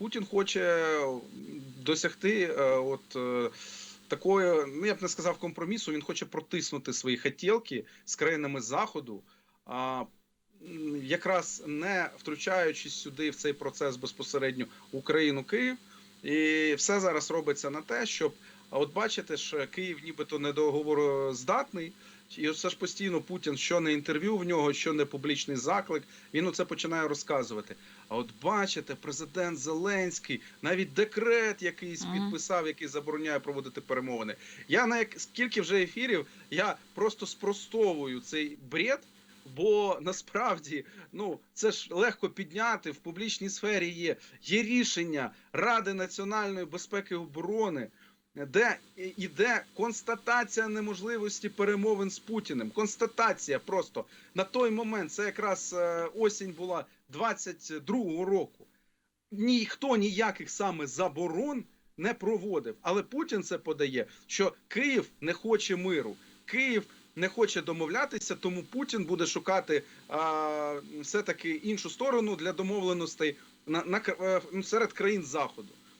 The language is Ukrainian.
Путін хоче досягти е, от е, такої, ну я б не сказав компромісу. Він хоче протиснути свої хотілки з країнами заходу. А якраз не втручаючись сюди в цей процес безпосередньо Україну Київ, і все зараз робиться на те, щоб а от бачите ж, Київ нібито недоговороздатний, і все ж постійно Путін, що не інтерв'ю в нього, що не публічний заклик, він оце починає розказувати. А от бачите, президент Зеленський, навіть декрет якийсь Мгм. підписав, який забороняє проводити перемовини. Я на як скільки вже ефірів я просто спростовую цей бред. Бо насправді ну це ж легко підняти в публічній сфері. Є є рішення Ради національної безпеки і оборони, де іде констатація неможливості перемовин з Путіним. Констатація просто на той момент, це якраз е, осінь була 22-го року. Ніхто ніяких саме заборон не проводив. Але Путін це подає, що Київ не хоче миру. Київ не хоче домовлятися, тому Путін буде шукати все таки іншу сторону для домовленостей на, на е, серед країн заходу.